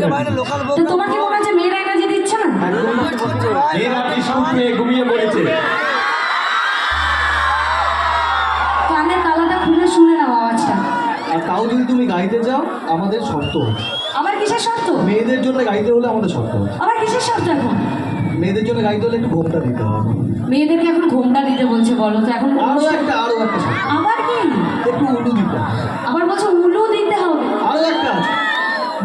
তো তোমার কি মনে হচ্ছে মেয়েরা এনার্জি দিচ্ছে না? মেয়েরা ভীষণ পেয়ে ঘুমিয়ে পড়েছে? কানের তালাটা খুলে শুনে নাও আওয়াজটা। আর তাও যদি তুমি গাইতে যাও আমাদের শর্ত। আবার কিসের শর্ত? মেয়েদের জন্য গাইতে হলে আমাদের শর্ত। আবার কিসের শর্ত এখন? মেয়েদের জন্য গাইতে হলে একটু ঘোমটা দিতে হবে। মেয়েদেরকে এখন ঘোমটা দিতে বলছে বলো তো এখন আরও একটা আরও একটা আবার কি? একটু উলু দিতে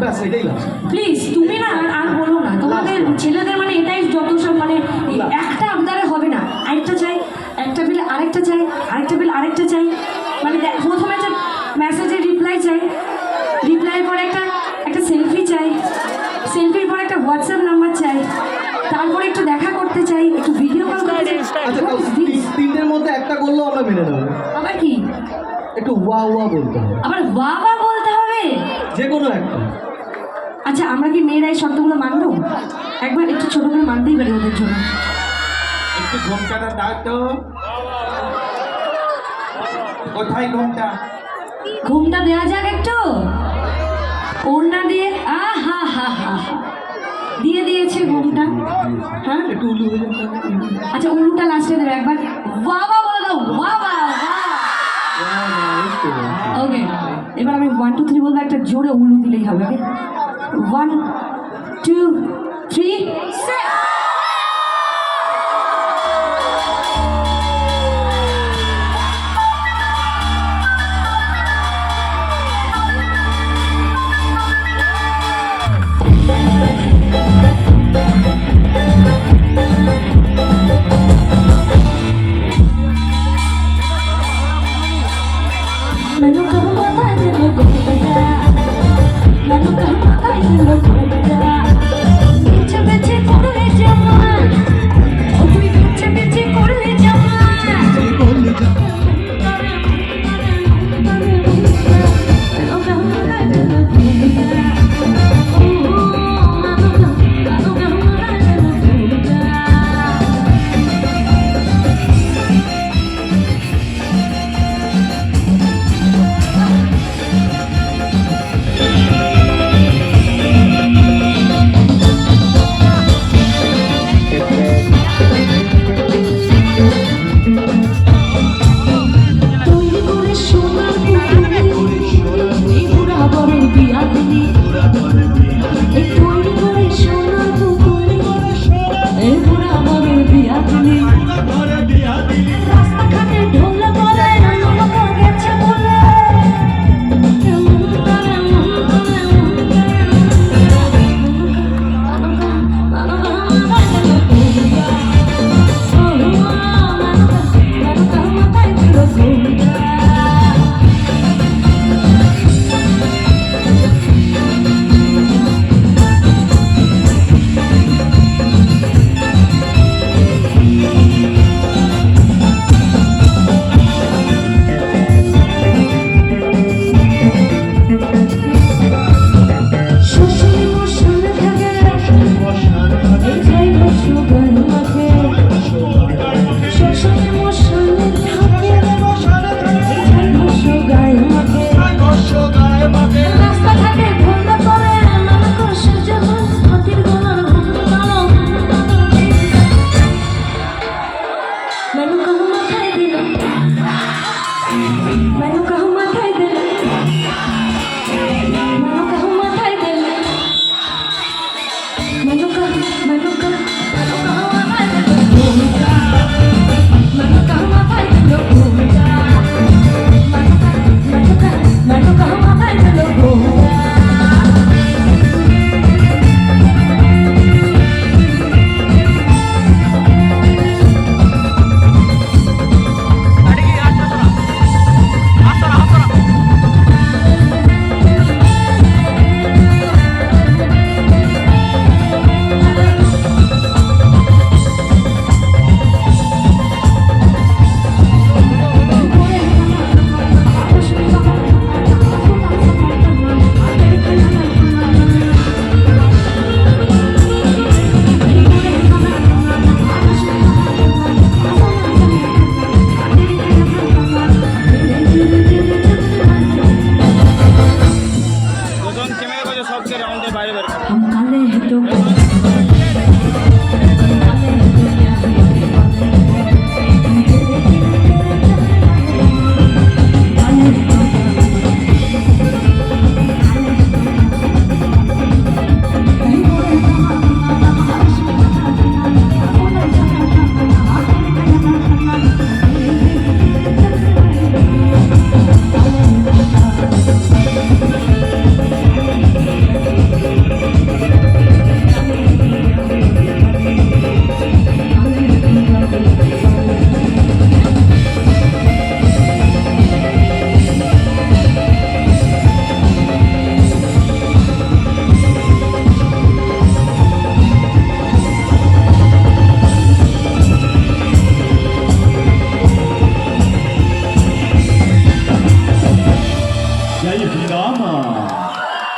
ব্যাস এটাই লাস্ট প্লিজ তুমি না আর বলো না। তোমাদের ছেলেদের মানে এটাই যত সব মানে একটা আবদারে হবে না। আরেকটা চাই একটা বিল আরেকটা চাই আরেকটা বিল আরেকটা চাই। মানে প্রথমে যে মেসেজের রিপ্লাই চাই। রিপ্লাই পর একটা একটা সেলফি চাই। সেলফির পর একটা হোয়াটসঅ্যাপ নাম্বার চাই। তারপরে একটু দেখা করতে চাই একটু ভিডিও কল করতে চাই। আচ্ছা তিনটের মধ্যে একটা করলেও আমরা মেনে নেব। আবার কি? একটু ওয়া ওয়া বলতে হবে। আবার বলতে হবে যে কোনো একটা আচ্ছা আমরা কি মেয়েরা এই শব্দগুলো মানবো? একবার একটু ছোট করে মানতেই পারি ওদের জন্য। একটু ঘোমটাটা দাও তো। কোথায় ঘোমটা? ঘুমটা দেওয়া যাক একটু। ওড়না দিয়ে আহা হা হা হা দিয়ে দিয়েছে ঘুমটা। হ্যাঁ? একটু উলু আচ্ছা উল্লুটা লাস্টে দেবে একবার। বাবা বলে দাও বাবা। ওকে এবার আমি ওয়ান টু থ্রি বলব, একটা জোরে উলু দিলেই হবে ওকে ওয়ান টু থ্রি 迈入歌。